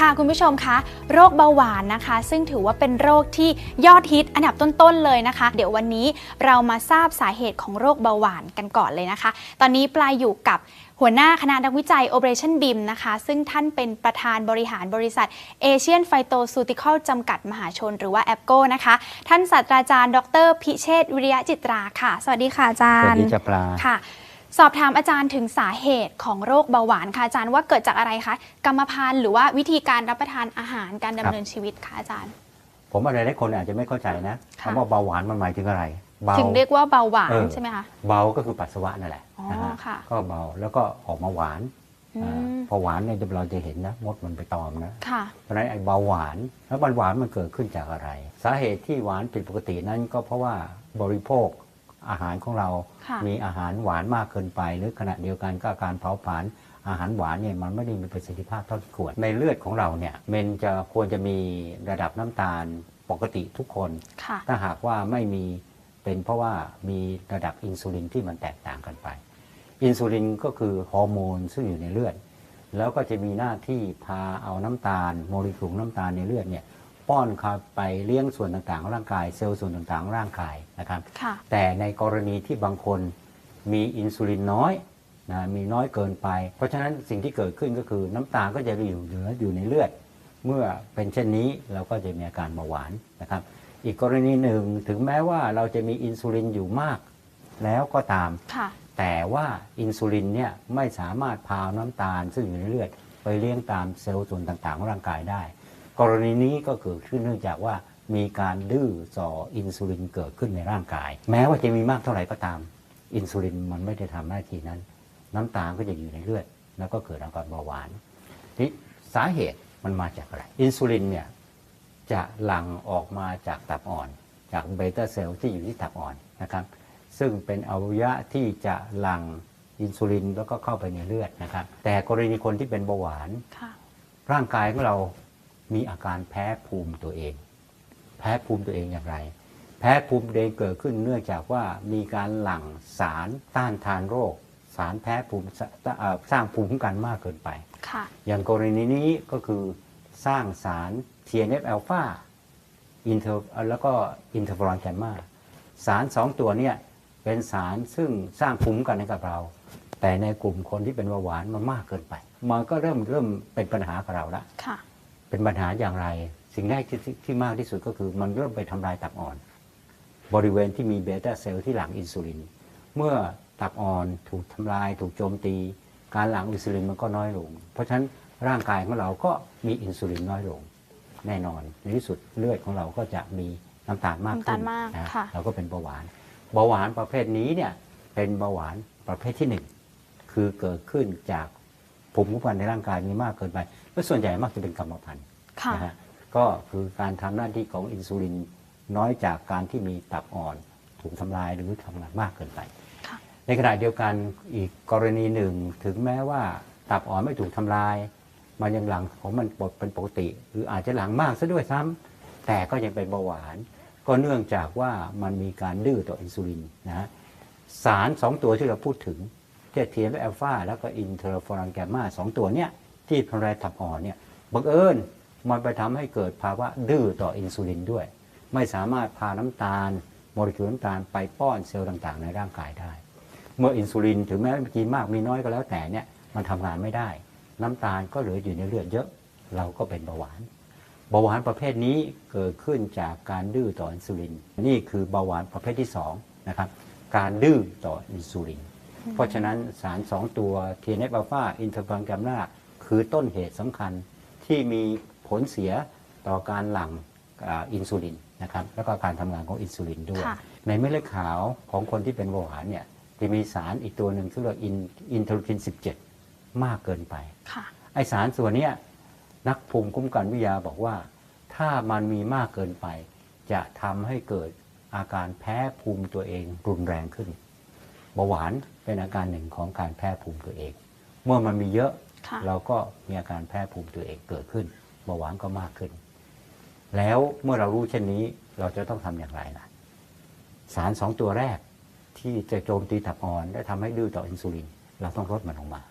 ค่ะคุณผู้ชมคะโรคเบาหวานนะคะ ซึ่งถือว่าเป็นโรคที่ยอดฮิตอันดับต้นๆเลยนะคะ เดี๋ยววันนี้เรามาทราบสาเหตุของโรคเบาหวานกันก่อนเลยนะคะ ตอนนี้ปลายอยู่กับหัวหน้าคณะนักวิจัย Operation BIM นะคะ ซึ่งท่านเป็นประธานบริหารบริษัท Asian Phytoceutical จำกัดมหาชนหรือว่า a p c o นะคะ ท่านศาสตราจารย์ ดร พิเชษฐ์วิริยะจิตราค่ะ สวัสดีค่ะอาจารสวัสย์ดีจ้าปลาค่ะ สอบถามอาจารย์ถึงสาเหตุของโรคเบาหวานค่ะอาจารย์ว่าเกิดจากอะไรคะกรรมพันธุ์หรือว่าวิธีการรับประทานอาหารการดำเนินชีวิตคะอาจารย์ ผมว่าหลายๆคนอาจจะไม่เข้าใจนะค่ะคำว่าเบาหวานมันหมายถึงอะไรเบาถึงเรียกว่าเบาหวานเออใช่ไหมคะเบาก็คือปัสสาวะนั่นแหละอ๋อนะฮะค่ะก็เบาแล้วก็ออกมาหวานอือ่ามพอหวานเนี่ยเราจะเห็นนะมดมันไปตอมนะค่ะเพราะฉะนั้นไอ้เบาหวานแล้วมันหวานมันเกิดขึ้นจากอะไร สาเหตุที่หวานผิดปกตินั้นก็เพราะว่าบริโภค อาหารของเราค่ะมีอาหารหวานมากเกินไป หรือขณะเดียวกันก็การเผาผลาญอาหารหวานเนี่ยมันไม่ได้มีประสิทธิภาพเท่าที่ควรในเลือดของเราเนี่ยมันจะควรจะมีระดับน้ำตาลปกติทุกคนค่ะถ้าหากว่าไม่มีเป็นเพราะว่ามีระดับอินซูลินที่มันแตกต่างกันไป อินซูลินก็คือฮอร์โมนซึ่งอยู่ในเลือด แล้วก็จะมีหน้าที่พาเอาน้ำตาล โมเลกุลน้ำตาลในเลือดเนี่ย ป้อนเข้าไปเลี้ยงส่วนต่างๆของร่างกาย เซลล์ส่วนต่างๆของร่างกายนะครับค่ะแต่ในกรณีที่บางคนมีอินซูลินน้อยนะมีน้อยเกินไป เพราะฉะนั้นสิ่งที่เกิดขึ้นก็คือน้ำตาลก็จะอยู่เหลืออยู่ในเลือด เมื่อเป็นเช่นนี้เราก็จะมีอาการเบาหวานนะครับ อีกกรณีหนึ่งถึงแม้ว่าเราจะมีอินซูลินอยู่มาก แล้วก็ตามค่ะแต่ว่าอินซูลินเนี่ยไม่สามารถพาน้ำตาลซึ่งอยู่ในเลือด ไปเลี้ยงตามเซลล์ส่วนต่างๆของร่างกายได้ กรณีนี้ก็เกิดขึ้นเนื่องจากว่ามีการดื้อต่ออินซูลินเกิดขึ้นในร่างกาย แม้ว่าจะมีมากเท่าไหร่ก็ตาม อินซูลินมันไม่ได้ทำหน้าที่นั้น น้ำตาลก็จะอยู่ในเลือด แล้วก็เกิดอาการเบาหวานนี่สาเหตุมันมาจากอะไร อินซูลินเนี่ยจะหลั่งออกมาจากตับอ่อน จากเบต้าเซลล์ที่อยู่ที่ตับอ่อนนะครับ ซึ่งเป็นอวัยวะที่จะหลั่งอินซูลินแล้วก็เข้าไปในเลือดนะครับ แต่กรณีคนที่เป็นเบาหวานค่ะร่างกายของเรา มีอาการแพ้ภูมิตัวเอง แพ้ภูมิตัวเองอย่างไร แพ้ภูมิตัวเองเกิดขึ้นเนื่องจากว่ามีการหลั่งสารต้านทานโรค สารแพ้ภูมิสเอ่อสร้างภูมิคุ้มกันมากเกินไปค่ะอย่างกรณีนี้ก็คือสร้างสาร TNF อ l p h a อินเทอร์แล้วก็อินเทอร์ฟรอนแกมมาสารสองตัวเนี่ยเป็นสารซึ่งสร้างภูมิคุ้มกันให้กับเรา แต่ในกลุ่มคนที่เป็นเบาหวานมันมากเกินไป มันก็เริ่มเริ่มเป็นปัญหากับเราละค่ะ เป็นปัญหาอย่างไร สิ่งแรกที่ที่ที่มากที่สุดก็คือ มันเริ่มไปทำลายตับอ่อน บริเวณที่มีเบต้าเซลล์ที่หลั่งอินซูลิน เมื่อตับอ่อนถูกทำลาย ถูกโจมตี การหลั่งอินซูลินมันก็น้อยลง เพราะฉะนั้นร่างกายของเราก็มีอินซูลินน้อยลง แน่นอนในที่สุดเลือดของเราก็จะมีน้ำตาลมากขึ้นน้ำตาลมากนะค่ะเราก็เป็นเบาหวานเบาหวานประเภทนี้เนี่ยเป็นเบาหวานประเภทที่หนึ่งคือเกิดขึ้นจาก ภูมิคุ้มกันในร่างกายมีมากเกินไปและส่วนใหญ่มักจะเป็นกรรมพันธุ์ค่ะนะฮะก็คือการทำหน้าที่ของอินซูลินน้อยจากการที่มีตับอ่อนถูกทำลายหรือทำงานมากเกินไปค่ะในขณะเดียวกันอีกกรณีหนึ่งถึงแม้ว่าตับอ่อนไม่ถูกทำลาย มันยังหลังของมันปกเป็นปกติ หรืออาจจะหลังมากซะด้วยซ้ำแต่ก็ยังเป็นเบาหวาน ก็เนื่องจากว่ามันมีการดื้อต่ออินซูลินนะฮะสารสองตัวที่เราพูดถึงเทียเทียและอัลฟาแล้วก็อินเทอร์ฟอรันแกมมาสองตัวเนี้ยที่ทำลายตับอ่อนเนี่ยบังเอิญมันไปทำให้เกิดภาวะดื้อต่ออินซูลินด้วย ไม่สามารถพาน้ำตาลโมเลกุลน้ำตาลไปป้อนเซลล์ต่างๆ ในร่างกายได้ เมื่ออินซูลินถึงแม้กินมากมีน้อยก็แล้วแต่เนี่ยมันทำงานไม่ได้ น้ำตาลก็เหลืออยู่ในเลือดเยอะ เราก็เป็นเบาหวานเบาหวานประเภทนี้เกิดขึ้นจากการดื้อต่ออินซูลิน นี่คือเบาหวานประเภทที่2นะครับการดื้อต่ออินซูลิน เพราะฉะนั้นสาร 2 ตัว TNF อัลฟาอินเทอร์ฟอนแกมนาคือต้นเหตุสำคัญที่มีผลเสียต่อการหลั่งอ่าอินซูลินนะครับแล้วก็การทำงานของอินซูลินด้วยค่ะในเม็ดเลือดขาวของคนที่เป็นเบาหวานเนี่ยจะมีสารอีกตัวหนึ่งที่เรียกว่าอินอินเทอร์คิน 17 มากเกินไปค่ะไอสารส่วนเนี้ยนักภูมิคุ้มกันวิทยาบอกว่า ถ้ามันมีมากเกินไป จะทำให้เกิดอาการแพ้ภูมิตัวเองรุนแรงขึ้น เบาหวานเป็นอาการหนึ่งของการแพ้ภูมิตัวเอง เมื่อมันมีเยอะค่ะเราก็มีอาการแพ้ภูมิตัวเองเกิดขึ้นเบาหวานก็มากขึ้น แล้วเมื่อเรารู้เช่นนี้เราจะต้องทำอย่างไรล่ะ สารสองตัวแรกที่จะโจมตีตับอ่อน และทำให้ดื้อต่ออินซูลิน เราต้องลดมันลงมา